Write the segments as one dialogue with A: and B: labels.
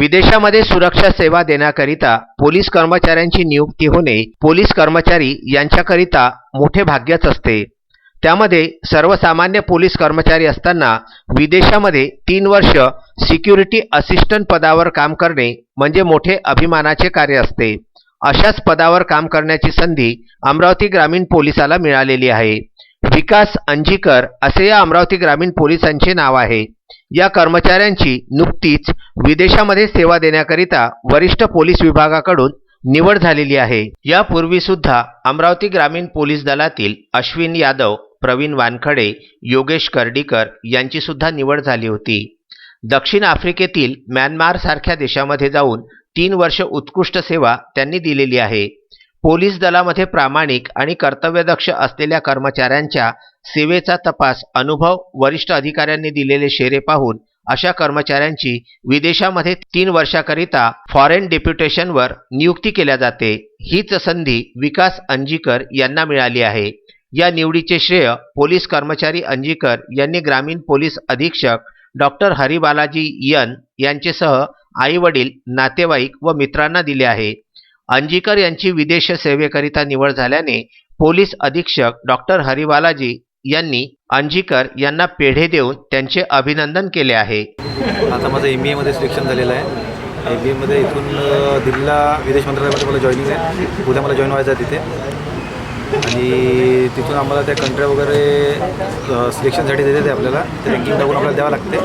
A: विदेशामध्ये सुरक्षा सेवा देण्याकरिता पोलीस कर्मचाऱ्यांची नियुक्ती होणे पोलीस कर्मचारी यांच्याकरिता मोठे भाग्यच असते. त्यामध्ये सर्वसामान्य पोलीस कर्मचारी असताना विदेशामध्ये तीन वर्ष सिक्युरिटी असिस्टंट पदावर काम करणे म्हणजे मोठे अभिमानाचे कार्य असते. अशाच पदावर काम करण्याची संधी अमरावती ग्रामीण पोलिसाला मिळालेली आहे. विकास अंजीकर असे या अमरावती ग्रामीण पोलिसांचे नाव आहे. या कर्मचाऱ्यांची नुकतीच विदेशामध्ये सेवा देण्याकरिता वरिष्ठ पोलीस विभागाकडून निवड झालेली आहे. यापूर्वी सुद्धा अमरावती ग्रामीण पोलीस दलातील अश्विन यादव प्रवीण वानखडे योगेश कर्डीकर यांची सुद्धा निवड झाली होती. दक्षिण आफ्रिकेतील म्यानमारसारख्या देशामध्ये जाऊन तीन वर्ष उत्कृष्ट सेवा त्यांनी दिलेली आहे. पोलीस दलामध्ये प्रामाणिक आणि कर्तव्यदक्ष असलेल्या कर्मचाऱ्यांच्या सेवेचा तपास अनुभव वरिष्ठ अधिकाऱ्यांनी दिलेले शेरे पाहून अशा कर्मचाऱ्यांची विदेशामध्ये तीन वर्षाकरिता फॉरेन डेप्युटेशनवर नियुक्ती केल्या जाते. हीच संधी विकास अंजीकर यांना मिळाली आहे. या निवडीचे श्रेय पोलीस कर्मचारी अंजीकर यांनी ग्रामीण पोलीस अधीक्षक डॉक्टर हरिबालाजी यन यांचेसह आईवडील नातेवाईक व मित्रांना दिले आहे. अंजीकर यांची विदेश सेवेकरिता निवड झाल्याने पोलीस अधीक्षक डॉक्टर हरिबालाजी यांनी अंजीकर यांना पेढे देऊन त्यांचे अभिनंदन केले आहे.
B: आता माझं एम बी एमध्ये सिलेक्शन झालेलं आहे. एम बी एमध्ये इथून दिल्लीला विदेश मंत्रालयामध्ये मला जॉईनिंग आहे. उद्या मला जॉईन व्हायचं आहे तिथे. आणि तिथून आम्हाला त्या कंट्र्या वगैरे सिलेक्शनसाठी देते ते आपल्याला. ते रँकिंग टाकून आपल्याला द्यावं लागते.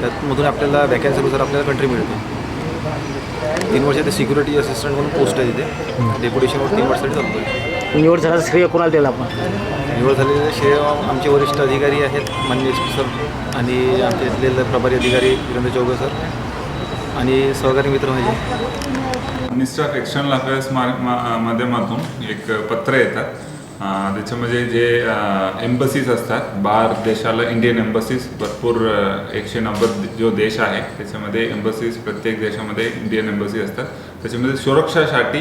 B: त्यातमधून आपल्याला वॅकन्सीनुसार आपल्याला कंट्री मिळते. तीन वर्ष ते सिक्युरिटी असिस्टंट म्हणून पोस्ट आहे तिथे. डेप्युटेशनवर तीन वर्षासाठी चालतो आहे
C: निवड झाल्याचं श्रेय कोणाला दिलं आपण?
B: निवड झालेले श्रेय आमचे वरिष्ठ अधिकारी आहेत पी सर आणि आमचे इथले प्रभारी अधिकारी वीरेंद्र चौगे सर आणि सहकारी मित्र म्हणजे.
D: मिनिस्टर ऑफ एक्सटर्नल अफेअर्स मा मा- माध्यमातून एक पत्र येतात. त्याच्यामध्ये जे एम्बसीज असतात बाहेर देशाला इंडियन एम्बसीज भरपूर एकशे नव्वद जो देश आहे त्याच्यामध्ये एम्बसीज प्रत्येक देशामध्ये इंडियन एम्बसी असतात. त्याच्यामध्ये सुरक्षासाठी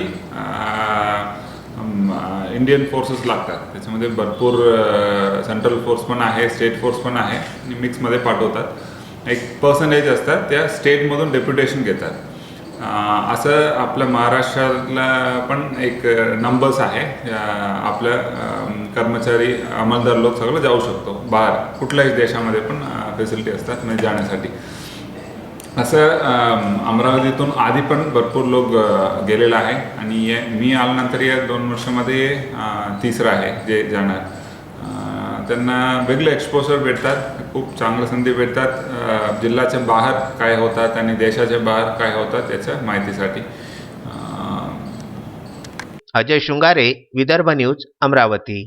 D: इंडियन फोर्सेस लागतात. त्याच्यामध्ये भरपूर सेंट्रल फोर्स पण आहे स्टेट फोर्स पण आहे मिक्समध्ये पाठवतात. एक पर्सेंटेज असतात त्या स्टेटमधून डेप्युटेशन घेतात. असं आपल्या महाराष्ट्राला पण एक नंबर्स आहे. आपलं कर्मचारी अंमलदार लोक सगळं जाऊ शकतो. बाहेर कुठल्याही देशामध्ये पण फॅसिलिटी असतात म्हणजे जाण्यासाठी. असं अमरावतीतून आधी पण भरपूर लोक अं, गेलेलं आहे. आणि मी आल्यानंतर या दोन वर्षामध्ये तिसरं आहे जे जाणार. त्यांना वेगळे एक्सपोजर भेटतात खूप चांगल्या संधी भेटतात. जिल्ह्याच्या बाहेर काय होतात आणि देशाच्या बाहेर काय होतात याच्या माहितीसाठी.
A: अजय शृंगारे विदर्भ न्यूज अमरावती.